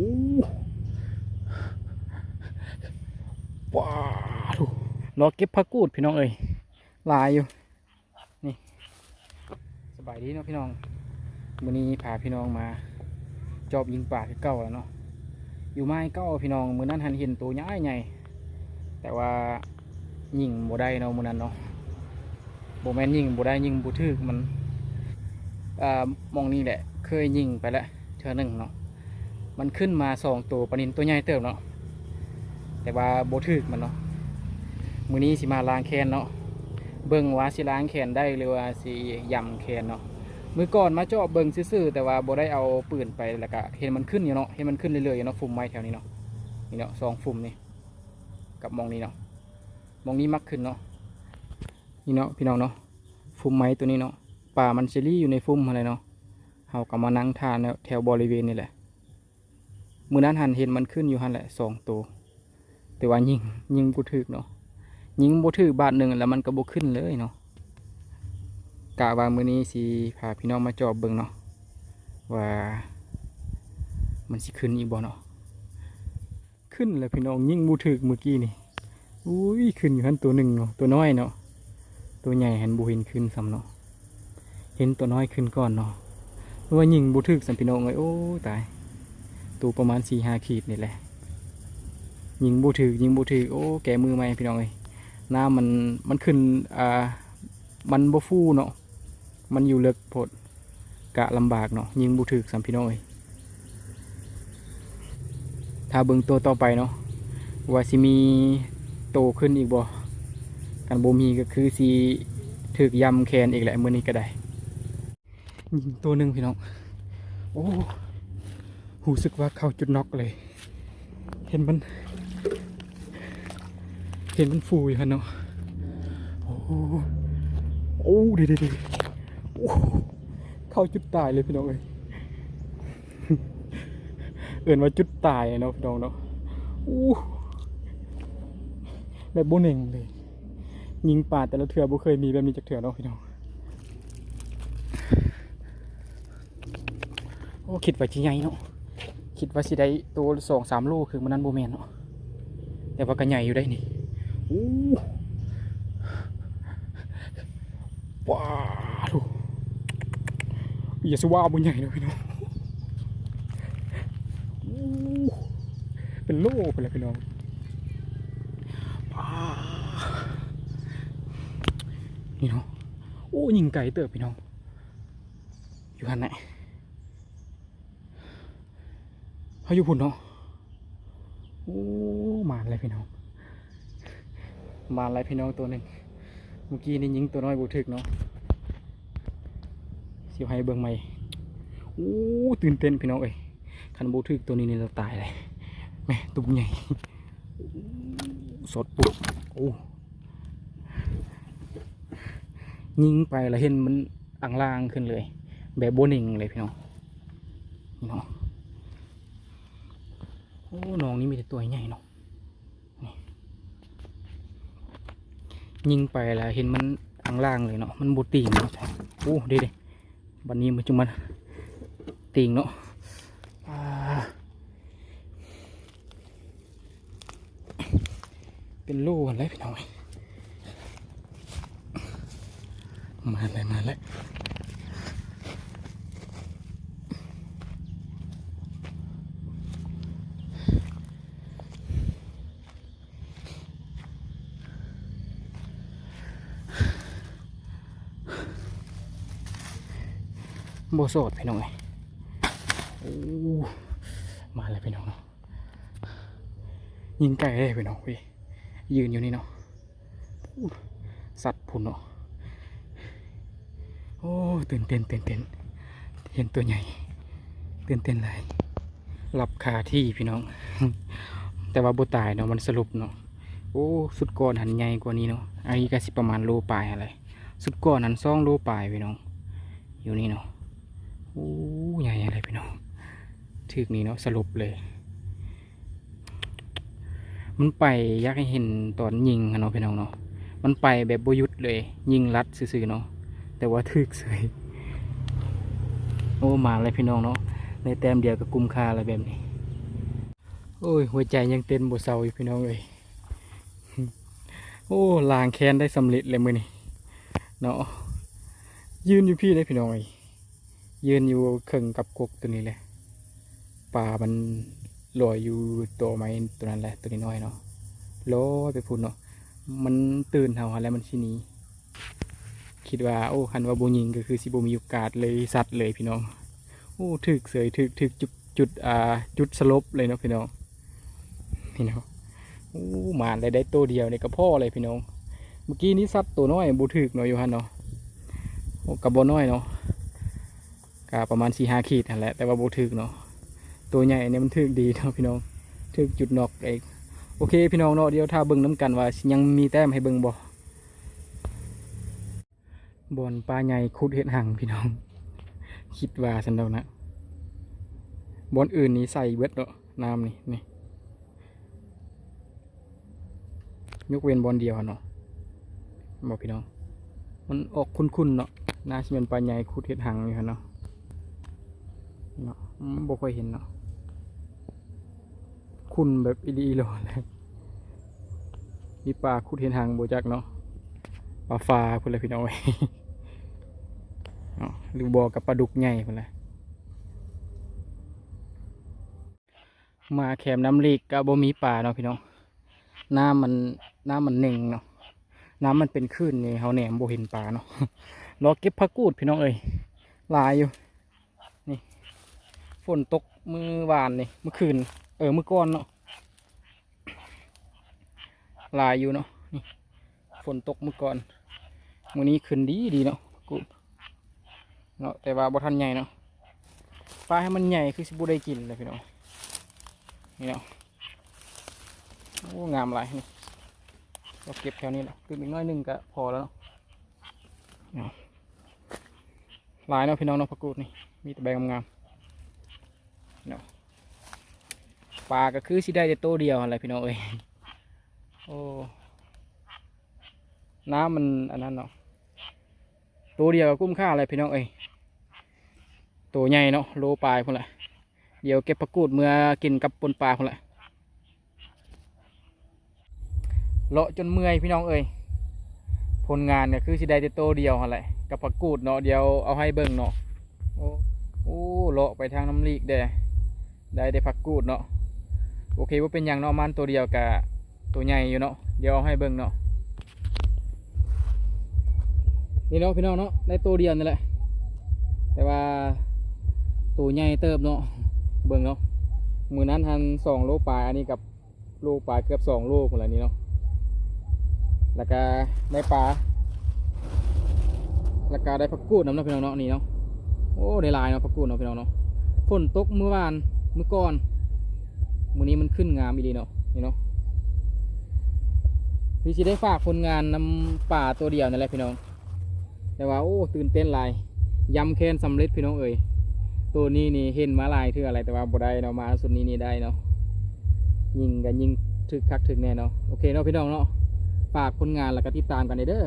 ว้าวรอเก็บผักกูดพี่น้องเอ้ยลายอยู่ นี่ สบายดีเนาะพี่น้องมื้อนี้พาพี่น้องมา จอบยิงป่าคือเก่าแล้วเนาะ อยู่ไม้เก่าพี่น้องมือนั้นหันเห็นตัวใหญ่ใหญ่แต่ว่ายิงบ่ได้เนาะมือนั้นเนาะโบแมนยิงบ่ได้ยิงบ่ถึกมันอ่ามองนี่แหละ เคยยิงไปแล้วเทื่อหนึ่งเนาะ มันขึ้นมาสองตัวปลานินตัวใหญ่เติบเนาะแต่ว่าโบถึกมันเนาะมือนี้สิมาล้างแคนเนาะเบิ่งว่าสิล้างแขนได้หรือว่าสิยำแขนเนาะมือก่อนมาเจาะเบิ่งซื่อแต่ว่าโบได้เอาปืนไปแล้วก็เห็นมันขึ้นอยู่เนาะเห็นมันขึ้นเรื่อยๆอยู่เนาะฟุ่มไม้แถวนี้เนาะนี่เนาะสองฟุ่มนี่กับมองนี้เนาะมองนี้มักขึ้นเนาะนี่เนาะพี่น้องเนาะฟุ่มไม้ตัวนี้เนาะป่ามันเชลี่อยู่ในฟุ่มอะไรเนาะเฮาก็มานั่งทานแถวบริเวณนี่แหละ มือนั้นหันเห็นมันขึ้นอยู่หันแหละสองตัว แต่ว่ายิงยิงกูถึกเนาะยิงบ่ถือบาทหนึ่งแล้วมันก็บ่ขึ้นเลยเนาะกะว่ามือนี้สิพาพี่น้องมาจอบเบิ่งเนาะว่า มันสิขึ้นอีกบ่เนาะขึ้นแล้วพี่น้องยิงบ่ถือเมื่อกี้นี่อุ้ยขึ้นอยู่หันตัวหนึ่งเนาะตัวน้อยเนาะตัวใหญ่หันบ่เห็นขึ้นซ้ำเนาะเห็นตัวน้อยขึ้นก่อนเนาะว่ายิงบ่ถือสัมพี่น้องเอ้ยโอ้ตาย ตัวประมาณ4-5ขีดนี่แหละ ยิงบ่ถือยิงบ่ถือโอ้แกมือใหมพี่น้องเอ้ยน้ำมันมันขึ้นอ่ามันบ่ฟูเนาะมันอยู่เลึกโพดกะลำบากเนาะยิงบุถึกสามพี่น้อยถ้าเบิ่งตัวต่อไปเนาะว่าสิมีโตขึ้นอีกบ่กันบ่มีก็คือสิถึกยำแคนอีกแหละมือนี้ก็ได้ยิงตัวหนึ่งพี่น้องโอ้ หูสึกว่าเข้าจุดน็อกเลย เห็นมัน เห็นมันฟูอยู่ฮะเนาะโอ้โอ้ดีดีดีเข้าจุดตายเลยพี่น้องเลยเอื่นว่าจุดตายเนาะพี่น้องเนาะโอ้แบบโบเน่งเลย ยิงป่าแต่ละเถื่อบ่เคยมีแบบนี้จากเถื่อเนาะพี่น้องโอ้คิดว่าจะใหญ่เนาะ คิดว่าสิได้ตัวสองสามโลคือมันนั้นโบแมนเนาะแต่ว่าก็ใหญ่อยู่ได้นี่โอ้ว้าวอย่าสว่าบุญใหญ่เลยพี่น้องโอ้เป็นโล่ไปเลยพี่น้องว้าวนี่เนาะโอ้ยิงไก่เติบพี่น้องอยู่หันไหน เขาอยู่พุ่นเนาะโอ้มาเลยพี่น้องมาอะไรพี่น้องตัวหนึ่งเมื่อกี้นี่ยิงตัวน้อยบุถึกเนาะเสียวให้เบิ่งใหม่โอ้ตื่นเต้นพี่น้องเอ้ยคันบุถึกตัวนี้นี่เราตายเลยแม่ตุ้มใหญ่สดปุ๊บโอ้ยิงไปแล้วเห็นมันอ่างล่างขึ้นเลย แบบโบนิ่งเลยพี่น้องนี่เนาะ โอ้น้องนี่มีแต่ตัวใหญ่เนาะยิงไปแล้วเห็นมันอ่างล่างเลยเนาะ มันบูตีงเนาะโอ้เด็ดวันนี้มันจุมันตีงเนาะเป็นลูกอะไรพี่น้องมาเลยมาเลย โบโสดพี่น้องไงโอ้มาเลยพี่น้องเนาะยิงไก่เลยพี่น้องพี่ยืนอยู่นี่เนาะสัตว์ผุนเนาะโอ้ตื่นเต้นตื่นเต้นเห็นตัวใหญ่ตื่นเต้นเลยหลับคาที่พี่น้อง แต่ว่าบ่ตายเนาะมันสรุปเนาะ โอ้สุดก้อนหันใหญ่กว่านี้เนาะอันนี้ก็สิประมาณโลปลายอะไรสุดก้อนหันซองโลปลายพี่น้อง อยู่นี่เนาะโอ้ใหญ่อะไรพี่น้องถึกนี่เนาะสรุปเลย มันไปอยากให้เห็นตอนยิงอะเนาะพี่น้องเนาะมันไปแบบบยุดเลย ยิงรัดซื่อๆเนาะแต่ว่าถึกเสยโอ้มาเลยพี่น้องเนาะในแต้มเดียวกับกุมคาอะไรแบบนี้ โอ้ยหัวใจยังเต้นบ่เศร้าอยู่พี่น้องเอ้ย โอ้ลางแค้นได้สำเร็จเลยมือนี่เนาะยืนอยู่พี่ได้พี่น้อย ยืนอยู่เข่งกับกกตัวนี้เลยปลามันลอยอยู่ตัวไม้ตัวนั้นแหละตัวนี้น้อยเนาะลอยไปพุ่นเนาะมันตื่นเห่าแล้วมันชินีคิดว่าโอ้คันว่าบูยิงก็คือสิบมีโอกาสเลยสัตว์เลยพี่น้องโอ้ถึกเสยถึกถึกจุดจุดอ่าจุดสลบเลยเนาะพี่น้องพี่น้อง โอ้หมานได้ได้ตัวเดียวในกระพ่อเลยพี่น้อง เมื่อกี้นี้สัตว์ตัวน้อยบูถึกเนาะอยู่ฮันเนาะกระบอน้อยเนาะกะประมาณสี่ห้าขีดนั่นแหละแต่ว่าบูถึกเนาะตัวใหญ่เนี่ยมันถึกดีเนาะพี่น้องถึกจุดนอกเองโอเคพี่น้องเนาะเดี๋ยวถ้าเบิ่งน้ำกันว่ายังมีแต้มให้เบิ่งบ่บอนปลาใหญ่คุดเห็ดหังพี่น้อง คิดว่าสันเดานะบอนอื่นนี่ใส่เบิดเนาะน้ำนี่นี่ ยกเว้นบอลเดียวเนาะบอกพี่น้อง มันออกคุ้นๆเนาะน่าจะเป็นปลาใหญ่คุดเห็ดหังอยู่เนาะเนาะอืมบ่ค่อยเห็นเนาะคุ้นแบบอีดีหลอเลยมีปลาคุดเห็ดหังโบจักเนาะปลาฟ้าพุ่นเลยพี่น้องเนาะหรือบอกกับปลาดุกใหญ่พุ่นแหละมาแคมน้ำลีกก็บ่มีปลาเนาะพี่น้องน้ำมัน น้ำมันเน่งเนาะน้ำมันเป็นคลื่นนี่เขาแหนมโบเห็นปลาเนาะรอเก็บผักกูดพี่น้องเอ้ยลายอยู่นี่ฝนตกมือวานนี่เมื่อคืน เออเมื่อก่อนเนาะลายอยู่เนาะนี่ฝนตกเมื่อก่อนมื้อนี้ขึ้นดีดีเนาะกูเนาะแต่ว่าบ่ทันใหญ่เนาะปลาให้มันใหญ่คือสิบ่ได้กินเลยพี่น้องนี่เนาะโอ้งามหลายนี่ เราเก็บแถวนี้แหละคืออีกน้อยหนึ่งก็พอแล้วเนาะเนาะหลายเนาะพี่น้องเนาะผักูดนี่มีแต่ใบงามๆเนาะปลาก็คือสิได้แต่โตวเดียวอะไรพี่น้องเอ้ยโอ้น้ำมันอันนั้นเนาะตัวเดียวก็คุ้มค่าอะไรพี่น้องเอ้ยตัวใหญ่เนาะโลปลายพุ่นละเดี๋ยวเก็บผักกูดเมื่อกินกับปนปลาพุ่นละ เลาะจนเมื่อยพี่น้องเอ้ยผลงานเนี่ยคือสิได้แต่โตเดียวอะไรกับผักกูดเนาะเดียวเอาให้เบิ่งเนาะโอ้โอ้เลาะไปทางน้ำลีกเด้ได้แต่ผักกูดเนาะโอเคว่าเป็นอย่างเนาะมันตัวเดียวกับตัวใหญ่อยู่เนาะเดี๋ยวเอาให้เบิ่งเนาะนี่เนาะพี่น้องเนาะได้ตัวเดียวนี่แหละแต่ว่าตัวใหญ่เติบเนาะเบิ่งเนาะมือนั้นทันสองโลปลายอันนี้กับโลปลายเกือบสองโลคนละนี้เนาะ แล้วก็ได้ปลาแล้วก็ได้ผักกูดน้ำเนาะพี่น้องเนาะนี่เนาะโอ้ได้ลายเนาะผักกูดเนาะพี่น้องเนาะฝนตกเมื่อวานเมื่อก่อนมื้อนี้มันขึ้นงามอีดีเนาะนี่เนาะพี่สิได้ฝากผลงานนำป่าตัวเดียวนั่นแหละพี่น้อง แต่ว่าโอ้ตื่นเต้นลายยำแค้นสำเร็จพี่น้องเอ๋ยตัวนี้นี่เห็นมาลายเืออะไรแต่ว่าบ่ได้เนาะมาสุดนี้นี่ได้เนาะยิงกันยิงถึกคักถึกแน่เนาะโอเคเนาะพี่น้องเนาะ ฝากผลงานแล้วก็ติดตามกันเด้อ